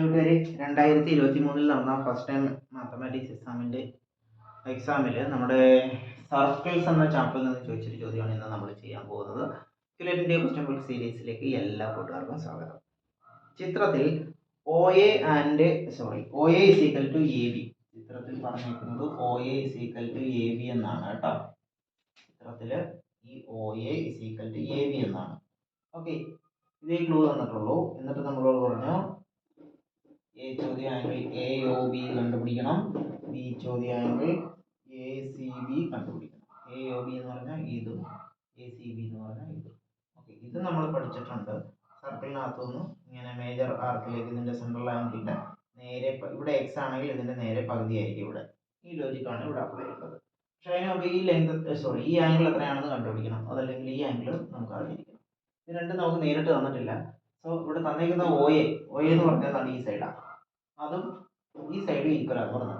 കൂട്ടുകാരെ രണ്ടായിരത്തി ഇരുപത്തി മൂന്നിൽ നടന്ന ഫസ്റ്റ് ടൈം മാത്തമാറ്റിക്സ് എക്സാമിന്റെ എക്സാമിൽ നമ്മുടെ സർക്കിൾസ് എന്ന ചാപ്റ്ററിൽ നിന്ന് ചോദിച്ചൊരു ചോദ്യമാണ് ഇന്ന് നമ്മൾ ചെയ്യാൻ പോകുന്നത്. ക്യുലറ്റിന്റെ ക്വസ്റ്റ്യൻ ബുക്ക് സീരീസിലേക്ക് എല്ലാ കൂട്ടുകാർക്കും സ്വാഗതം. ചിത്രത്തിൽ O A and sorry O A is equal to A B ചിത്രത്തിൽ പറഞ്ഞിരിക്കുന്നത് O A is equal to A B എന്നാണ് കേട്ടോ. ചിത്രത്തിൽ ഈ O A is equal to A B എന്നാണ്. ഓക്കെ ഇതേ ക്ലൂ തന്നിട്ടുള്ളൂ. എന്നിട്ട് നമ്മളോട് പറഞ്ഞു എ ചോദ്യ ആംഗിൾ എ ഒ ബി കണ്ടുപിടിക്കണം. ബി ചോദ്യ എ സി ബി കണ്ടുപിടിക്കണം. എ ഒ ബി എന്ന് പറഞ്ഞാൽ ഇതും. എ സി ബി എന്ന് പറഞ്ഞാൽ ഇതും. ഓക്കെ ഇത് നമ്മൾ പഠിച്ചിട്ടുണ്ട്. സർക്കിളിനകത്തുനിന്ന് ഇങ്ങനെ മേജർ ആർക്കിലേക്ക് ഇതിന്റെ സെൻട്രൽ ആംഗിളിന്റെ നേരെ ഇവിടെ എക്സ് ആണെങ്കിൽ ഇതിന്റെ നേരെ പകുതിയായിരിക്കും ഇവിടെ. ഈ ലോജിക്കാണ് ഇവിടെ അപ്ലൈ ചെയ്യുന്നത് പക്ഷേ അതിന് ഈ ലെങ്ത് സോറി ഈ ആംഗിൾ എത്രയാണെന്ന് കണ്ടുപിടിക്കണം. അതല്ലെങ്കിൽ ഈ ആംഗിൾ നമുക്ക് അറിഞ്ഞിരിക്കണം ഇത് രണ്ടും നമുക്ക് നേരിട്ട് തന്നിട്ടില്ല. സോ ഇവിടെ തന്നിരിക്കുന്ന ഒ എ ഒ എന്ന് പറഞ്ഞാൽ ഈ സൈഡാണ് അതും ഈ സൈഡ് ഈക്വൽ ആണ് പറഞ്ഞു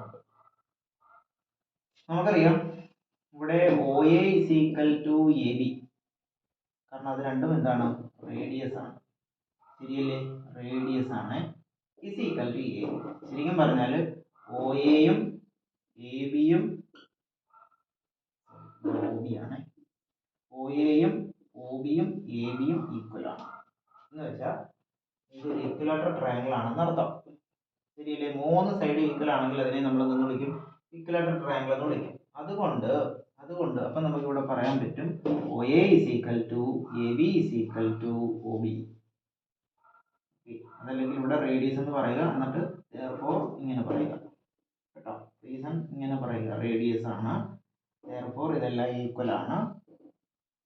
നമുക്കറിയാം ഇവിടെ O A is equal to A B കാരണം അത് രണ്ടും എന്താണ്? റേഡിയസ് ആണ്. ശരിയല്ലേ? റേഡിയസ് ആണ്. ഇസ് ഈക്വൽ ടു എ ശരിക്കും പറഞ്ഞാൽ ഒ എയും എ ബിയും ഒ ബി ആണ്. ഒ എയും ഒ ബിയും എ ബിയും ഈക്വൽ ആണ്. എന്ന് വെച്ചാൽ ഇതൊരു ഇക്വലാറ്റർ ട്രയാങ്കിൾ ആണെന്ന് അർത്ഥം ശരിയല്ലേ? മൂന്ന് സൈഡ് ഈക്വൽ ആണെങ്കിൽ അതിനെ നമ്മൾ എന്തെന്ന് വിളിക്കും? ഇക്വലാറ്റർ ട്രയാങ്കിൾ എന്ന് വിളിക്കും. അതുകൊണ്ട് അതുകൊണ്ട് അപ്പം നമുക്ക് ഇവിടെ പറയാൻ പറ്റും. O A is equal to A B is equal to O B അതല്ലെങ്കിൽ ഇവിടെ റേഡിയസ് എന്ന് പറയുക. എന്നിട്ട് ഫോർ ഇങ്ങനെ പറയുക. കേട്ടോ? റീസൺ ഇങ്ങനെ പറയുക. റേഡിയസ് ആണ്. ഫോർ ഇതെല്ലാം ഈക്വൽ ആണ്.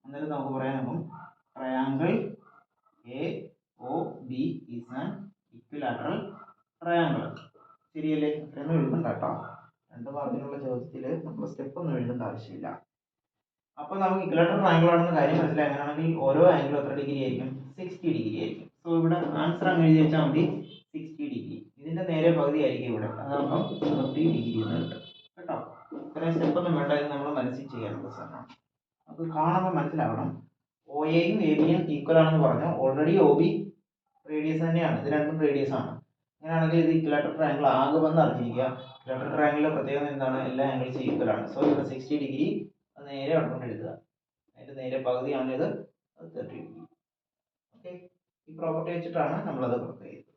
എന്നിട്ട് നമുക്ക് പറയാനാകും triangle A O B is an equilateral triangle ശരിയല്ലേ? അത്രയൊന്നും എഴുതണ്ട കേട്ടോ. രണ്ട് മാർക്കിനുള്ള ചോദ്യത്തിൽ നമ്മൾ സ്റ്റെപ്പ് ഒന്നും എഴുതേണ്ട ആവശ്യമില്ല. അപ്പോൾ നമുക്ക് ഇക്വിലാറ്ററൽ ആംഗിൾ ആണെന്ന് കാര്യം മനസ്സിലായി. അങ്ങനെയാണെങ്കിൽ ഓരോ ആംഗിൾ എത്ര ഡിഗ്രി ആയിരിക്കും? സിക്സ്റ്റി ഡിഗ്രി ആയിരിക്കും. സോ ഇവിടെ ആൻസർ അങ്ങ് എഴുതി വെച്ചാൽ മതി. സിക്സ്റ്റി ഡിഗ്രി ഇതിന്റെ നേരെ പകുതി ആയിരിക്കും ഇവിടെ. അതാകുമ്പോൾ തേർട്ടി ഡിഗ്രി എന്ന് കിട്ടും. കേട്ടോ? ഇത്രയും സ്റ്റെപ്പ് ഒന്നും വേണ്ട. ഇത് നമ്മൾ മനസ്സിൽ ചെയ്യാനുള്ള സാധനമാണ് നമുക്ക് കാണുമ്പോൾ മനസ്സിലാവണം. ഒ എയും എ ബിയും ഈക്വൽ ആണെന്ന് പറഞ്ഞു ഓൾറെഡി ഒ ബി റേഡിയസ് തന്നെയാണ്. ഇത് രണ്ടും റേഡിയസ് ആണ്. അങ്ങനെയാണെങ്കിൽ ഇത് ഇക്വലാറ്റർ ട്രയാങ്കിൾ ആകുമെന്ന് അറിഞ്ഞിരിക്കുക. ഇക്വലാറ്റർ ട്രയാങ്കിളിലെ പ്രത്യേകത എന്താണ്? എല്ലാ ആംഗിൾസും ഈക്വൽ ആണ്. സോ ഇവിടെ സിക്സ്റ്റി ഡിഗ്രി നേരെ അടുക്കൊണ്ട് എഴുതുക. അതിന്റെ നേരെ പകുതിയാണ് ഇത്. അത് തേർട്ടി ഡിഗ്രി ഓക്കെ ഈ പ്രോപ്പർട്ടി വെച്ചിട്ടാണ് നമ്മളത് പ്രത്യേകം